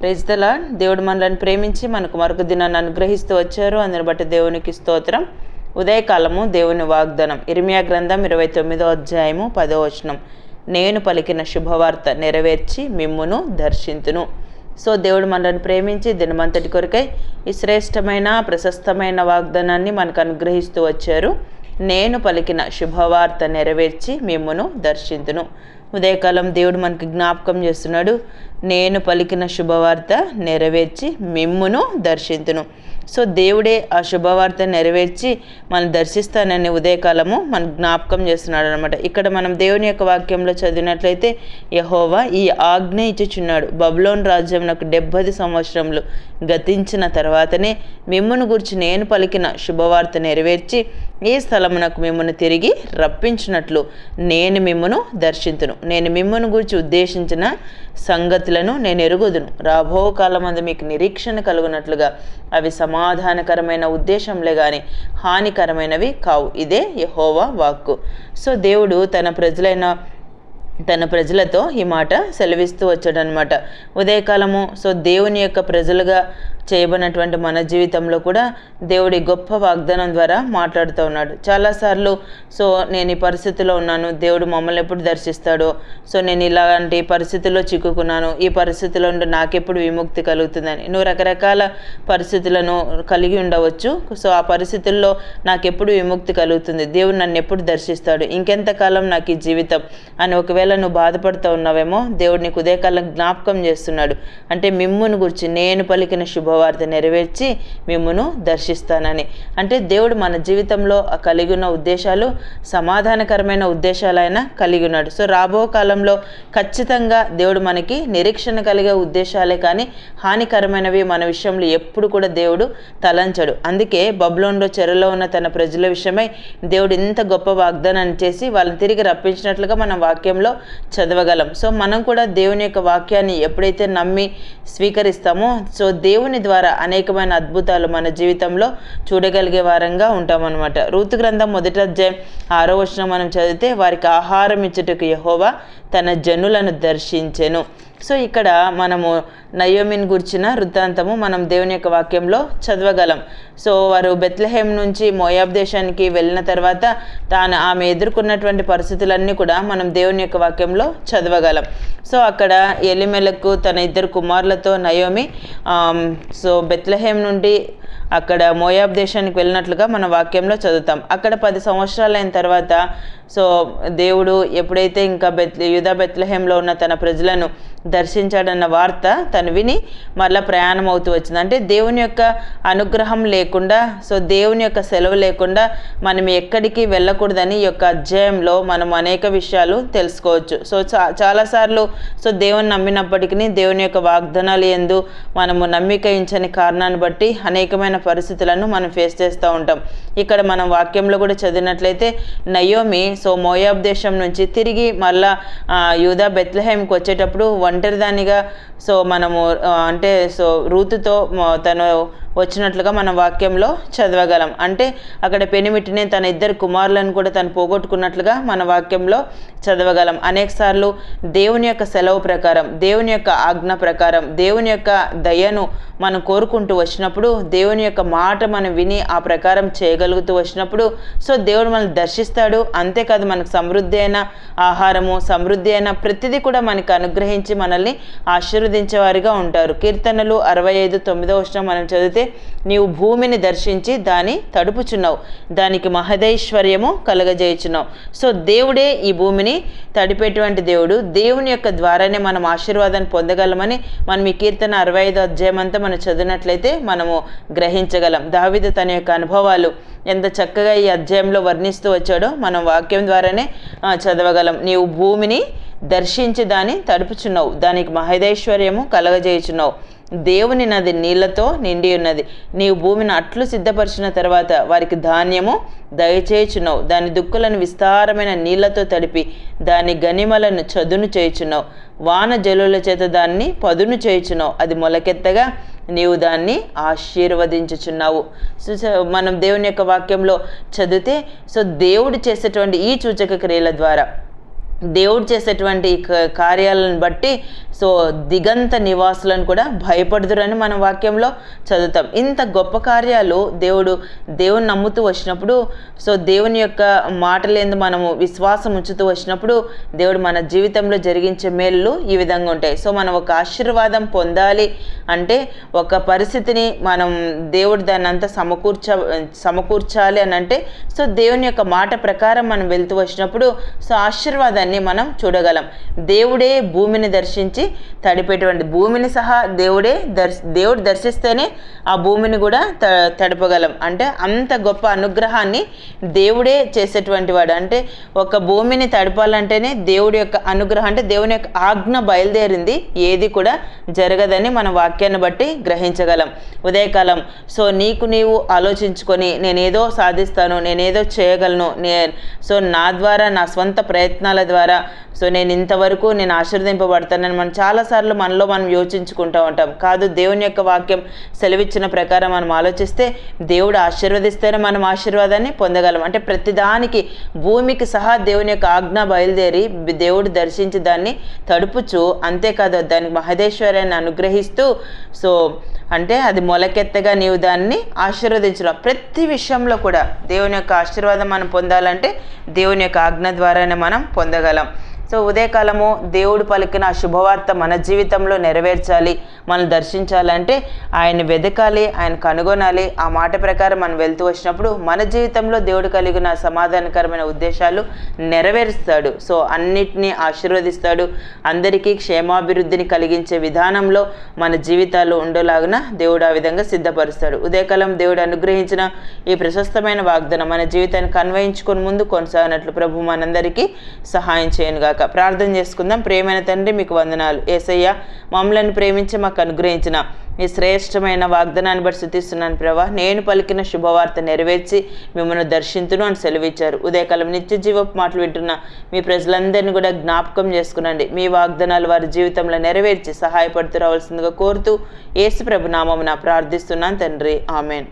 Praise దేవుడు మనల్ని ప్రేమించి మనకు మరొక దినాన్ని అనుగ్రహిస్తూ వచ్చారు. అందుని బట్టి దేవునికి స్తోత్రం. ఉదయకాలము దేవుని వాగ్దానం. ఇరిమియా గ్రంథం ఇరవై తొమ్మిదో అధ్యాయము పదో వచనం. నేను పలికిన శుభవార్త నెరవేర్చి మిమ్మును దర్శింతును. సో దేవుడు మనల్ని ప్రేమించి దినమంతటి కొరకై ఈ శ్రేష్టమైన ప్రశస్తమైన వాగ్దానాన్ని మనకు అనుగ్రహిస్తూ వచ్చారు. నేను పలికిన శుభవార్త నెరవేర్చి మిమ్మును దర్శింతును. ఉదయకాలం దేవుడు మనకి జ్ఞాపకం చేస్తున్నాడు నేను పలికిన శుభవార్త నెరవేర్చి మిమ్మును దర్శించును సో దేవుడే ఆ శుభవార్త నెరవేర్చి మనం దర్శిస్తానని ఉదయకాలము మన జ్ఞాపకం చేస్తున్నాడు అనమాట ఇక్కడ మనం దేవుని యొక్క వాక్యంలో చదివినట్లయితే యహోవా ఈ ఆజ్ఞ ఇచ్చుచున్నాడు. బబులోన్ రాజ్యం నాకు డెబ్బది సంవత్సరములు గతించిన తర్వాతనే మిమ్మును గురించి నేను పలికిన శుభవార్త నెరవేర్చి ఈ స్థలమునకు మిమ్మను తిరిగి రప్పించినట్లు నేను మిమ్మను దర్శింతును. నేను మిమ్మను గురించి ఉద్దేశించిన సంగతులను నేను ఎరుగుదును. రాబో కాలమందు మీకు నిరీక్షణ కలుగునట్లుగా అవి సమాధానకరమైన ఉద్దేశంలే కానీ హానికరమైనవి కావు. ఇదే యహోవా వాక్కు. సో దేవుడు తన ప్రజలైన తన ప్రజలతో ఈ మాట సెలవిస్తూ వచ్చాడనమాట ఉదయకాలము సో దేవుని యొక్క ప్రజలుగా చేయబడినటువంటి మన జీవితంలో కూడా దేవుడి గొప్ప వాగ్దానం ద్వారా మాట్లాడుతూ ఉన్నాడు. చాలాసార్లు సో నేను ఈ పరిస్థితిలో ఉన్నాను. దేవుడు మమ్మల్ని ఎప్పుడు దర్శిస్తాడో? సో నేను ఇలాంటి పరిస్థితుల్లో చిక్కుకున్నాను. ఈ పరిస్థితిలో ఉండి నాకెప్పుడు విముక్తి కలుగుతుందని. నువ్వు రకరకాల పరిస్థితులను కలిగి ఉండవచ్చు. సో ఆ పరిస్థితుల్లో నాకెప్పుడు విముక్తి కలుగుతుంది. దేవుడు నన్ను ఎప్పుడు దర్శిస్తాడు? ఇంకెంతకాలం నాకు ఈ జీవితం? అని ఒకవేళ నువ్వు బాధపడుతూ ఉన్నావేమో దేవుడు నీకు ఉదయకాలం జ్ఞాపకం చేస్తున్నాడు. అంటే మిమ్మును గురించి నేను పలికిన శుభ శుభవార్త నెరవేర్చి మిమ్మును దర్శిస్తానని. అంటే దేవుడు మన జీవితంలో కలిగి ఉన్న ఉద్దేశాలు సమాధానకరమైన ఉద్దేశాలైనా కలిగి ఉన్నాడు సో రాబో కాలంలో ఖచ్చితంగా దేవుడు మనకి నిరీక్షణ కలిగే ఉద్దేశాలే కానీ హానికరమైనవి మన విషయంలో ఎప్పుడు కూడా దేవుడు తలంచడు. అందుకే బబ్లోన్లో చెరలో ఉన్న తన ప్రజల విషయమై దేవుడు ఇంత గొప్ప వాగ్దానాన్ని చేసి వాళ్ళని తిరిగి రప్పించినట్లుగా మనం వాక్యంలో చదవగలం. సో మనం కూడా దేవుని యొక్క వాక్యాన్ని ఎప్పుడైతే నమ్మి స్వీకరిస్తామో సో దేవుని ద్వారా అనేకమైన అద్భుతాలు మన జీవితంలో చూడగలిగే వారంగా ఉంటామన్నమాట. ఋతు గ్రంథం మొదటి అధ్యాయం ఆరో వచనం మనం చదివితే వారికి ఆహారం ఇచ్చుటకు యహోవా తన జనులను దర్శించెను. సో ఇక్కడ మనము నయోమిన్ గుర్చిన వృత్తాంతము మనం దేవుని యొక్క వాక్యంలో చదవగలం. సో వారు బెత్లహేమ్ నుంచి మోయాబ్ దేశానికి వెళ్ళిన తర్వాత తాను ఆమె ఎదుర్కొన్నటువంటి పరిస్థితులన్నీ కూడా మనం దేవుని యొక్క వాక్యంలో చదవగలం. సో అక్కడ ఎలిమెలకు తన ఇద్దరు కుమారులతో నయోమి సో బెత్లహేమ్ నుండి అక్కడ మోయాబ్ దేశానికి వెళ్ళినట్లుగా మన వాక్యంలో చదువుతాం. అక్కడ పది సంవత్సరాలైన తర్వాత సో దేవుడు ఎప్పుడైతే ఇంకా బెత్ యుధ బెత్లహేంలో ఉన్న తన ప్రజలను దర్శించాడన్న వార్త తను విని మళ్ళీ ప్రయాణం అవుతూ వచ్చింది. అంటే దేవుని యొక్క అనుగ్రహం లేకుండా సో దేవుని యొక్క సెలవు లేకుండా మనం ఎక్కడికి వెళ్ళకూడదని యొక్క అధ్యాయంలో మనం అనేక విషయాలు తెలుసుకోవచ్చు. సో చా చాలాసార్లు సో దేవుని నమ్మినప్పటికీ దేవుని యొక్క వాగ్దానాలు ఎందు మనము నమ్మిక కారణాన్ని బట్టి అనేక అనేకమైన పరిస్థితులను మనం ఫేస్ చేస్తూ ఉంటాం. ఇక్కడ మనం వాక్యంలో కూడా చదివినట్లయితే నయోమి సో మోయాబ్ దేశం నుంచి తిరిగి మళ్ళా యూదా బెత్లహేమ్కి వచ్చేటప్పుడు ఒంటరిదానిగా సో మనము అంటే సో రూతుతో తను వచ్చినట్లుగా మన వాక్యంలో చదవగలం. అంటే అక్కడ పెనిమిటినే తన ఇద్దరు కుమారులను కూడా తను పోగొట్టుకున్నట్లుగా మన వాక్యంలో చదవగలం. అనేకసార్లు దేవుని యొక్క సెలవు ప్రకారం దేవుని యొక్క ఆజ్ఞ ప్రకారం దేవుని యొక్క దయను మనం కోరుకుంటూ వచ్చినప్పుడు దేవుని యొక్క మాట మనం విని ఆ ప్రకారం చేయగలుగుతూ వచ్చినప్పుడు సో దేవుడు మనల్ని దర్శిస్తాడు. అంతేకాదు మనకు సమృద్ధి అయిన ఆహారము సమృద్ధి అయిన ప్రతిదీ కూడా మనకి అనుగ్రహించి మనల్ని ఆశీర్వదించేవారిగా ఉంటారు. కీర్తనలు అరవై ఐదు తొమ్మిదో వచ్చిన మనం చదివితే నీవు భూమిని దర్శించి దాని తడుపుచున్నావు. దానికి మహదైశ్వర్యము కలగజేయుచున్నావు. సో దేవుడే ఈ భూమిని తడిపేటువంటి దేవుడు. దేవుని యొక్క ద్వారానే మనం ఆశీర్వాదాన్ని పొందగలమని మనం ఈ కీర్తన అరవై ఐదు అధ్యాయం అంతా మనం చదివినట్లయితే మనము గ్రహించగలం. దావిద తన యొక్క అనుభవాలు ఎంత చక్కగా ఈ అధ్యాయంలో వర్ణిస్తూ వచ్చాడో మనం వాక్యం ద్వారానే చదవగలం. నీవు భూమిని దర్శించి దాన్ని తడుపుచున్నావు. దానికి మహదైశ్వర్యము కలగజేయుచున్నావు. దేవుని నది నీళ్ళతో నిండి ఉన్నది. నీవు భూమిని అట్లు సిద్ధపరిచిన తర్వాత వారికి ధాన్యము దయచేయుచున్నావు. దాని దుక్కులను విస్తారమైన నీళ్ళతో తడిపి దాని గనిమలను చదును చేయుచున్నావు. వాన జలుల చేత దాన్ని పదును చేయుచున్నావు. అది మొలకెత్తగా నీవు దాన్ని ఆశీర్వదించుచున్నావు. సో సో మనం దేవుని యొక్క వాక్యంలో చదివితే సో దేవుడు చేసేటువంటి ఈ సూచక క్రియల ద్వారా దేవుడు చేసేటువంటి క- కార్యాలను బట్టి సో దిగంత నివాసులను కూడా భయపడుదురని మన వాక్యంలో చదువుతాం. ఇంత గొప్ప కార్యాలు దేవుడు దేవుని నమ్ముతూ వచ్చినప్పుడు సో దేవుని యొక్క మాటలేందు మనము విశ్వాసం ఉంచుతూ వచ్చినప్పుడు దేవుడు మన జీవితంలో జరిగించే మేలు ఈ విధంగా ఉంటాయి. సో మనం ఒక ఆశీర్వాదం పొందాలి అంటే ఒక పరిస్థితిని మనం దేవుడు దాన్ని అంతా సమకూర్చ సమకూర్చాలి అని అంటే సో దేవుని యొక్క మాట ప్రకారం మనం వెళ్తూ వచ్చినప్పుడు సో ఆశీర్వాదాన్ని మనం చూడగలం. దేవుడే భూమిని దర్శించి తడిపేటువంటి భూమిని సహా దేవుడే దర్శ దేవుడు దర్శిస్తేనే ఆ భూమిని కూడా త తడపగలం. అంటే అంత గొప్ప అనుగ్రహాన్ని దేవుడే చేసేటువంటి వాడు. అంటే ఒక భూమిని తడపాలంటేనే దేవుడి యొక్క అనుగ్రహం అంటే దేవుని యొక్క ఆజ్ఞ బయలుదేరింది. ఏది కూడా జరగదని మన వాక్యాన్ని బట్టి గ్రహించగలం. ఉదయకాలం సో నీకు నీవు ఆలోచించుకొని నేనేదో సాధిస్తాను నేనేదో చేయగలను నే సో నా ద్వారా నా స్వంత ప్రయత్నాల ద్వారా ద్వారా. సో నేను ఇంతవరకు నేను ఆశీర్వదింపబడతానని మనం చాలాసార్లు మనలో మనం యోచించుకుంటూ ఉంటాం. కాదు దేవుని యొక్క వాక్యం సెలవిచ్చిన ప్రకారం మనం ఆలోచిస్తే దేవుడు ఆశీర్వదిస్తేనే మనం ఆశీర్వాదాన్ని పొందగలం. అంటే ప్రతిదానికి భూమికి సహా దేవుని యొక్క ఆజ్ఞ బయలుదేరి దేవుడు దర్శించి దాన్ని తడుపుచు అంతేకాదు దానికి మహదేశ్వరాన్ని అనుగ్రహిస్తూ సో అంటే అది మొలకెత్తగా నీవు దాన్ని ఆశీర్వదించడం. ప్రతి విషయంలో కూడా దేవుని యొక్క ఆశీర్వాదం మనం పొందాలంటే దేవుని యొక్క ఆజ్ఞ ద్వారానే మనం పొందగలం. సో ఉదయకాలము దేవుడు పలికిన ఆ శుభవార్త మన జీవితంలో నెరవేర్చాలి మనం దర్శించాలంటే ఆయన వెదకాలి ఆయన కనుగొనాలి. ఆ మాట ప్రకారం మనం వెళ్తూ వచ్చినప్పుడు మన జీవితంలో దేవుడు కలిగిన సమాధానకరమైన ఉద్దేశాలు నెరవేరుస్తాడు. సో అన్నిటినీ ఆశీర్వదిస్తాడు. అందరికీ క్షేమాభివృద్ధిని కలిగించే విధానంలో మన జీవితాలు ఉండేలాగున దేవుడు ఆ విధంగా సిద్ధపరుస్తాడు. ఉదయకాలం దేవుడు అనుగ్రహించిన ఈ ప్రశస్తమైన వాగ్దానం మన జీవితాన్ని కన్వయించుకొని ముందు కొనసాగినట్లు ప్రభు మనందరికీ సహాయం చేయను గాక ప్రార్థన చేసుకుందాం. ప్రేమైన తండ్రి మీకు వందనాలు. ఏసయ్య మమ్మల్ని ప్రేమించి మాకు అనుగ్రహించిన మీ శ్రేష్టమైన వాగ్దానాన్ని బట్టి శుతిస్తున్నాను ప్రభా. నేను పలికిన శుభవార్త నెరవేర్చి మిమ్మల్ని దర్శించును అని సెలవిచ్చారు. ఉదయకాలం నిత్య జీవపు మాటలు వింటున్న మీ ప్రజలందరినీ కూడా జ్ఞాపకం చేసుకునండి. మీ వాగ్దానాలు వారి జీవితంలో నెరవేర్చి సహాయపడుతూ రావాల్సిందిగా కోరుతూ యేసు ప్రభు నామమున ప్రార్థిస్తున్నాను తండ్రి. ఆమెన్.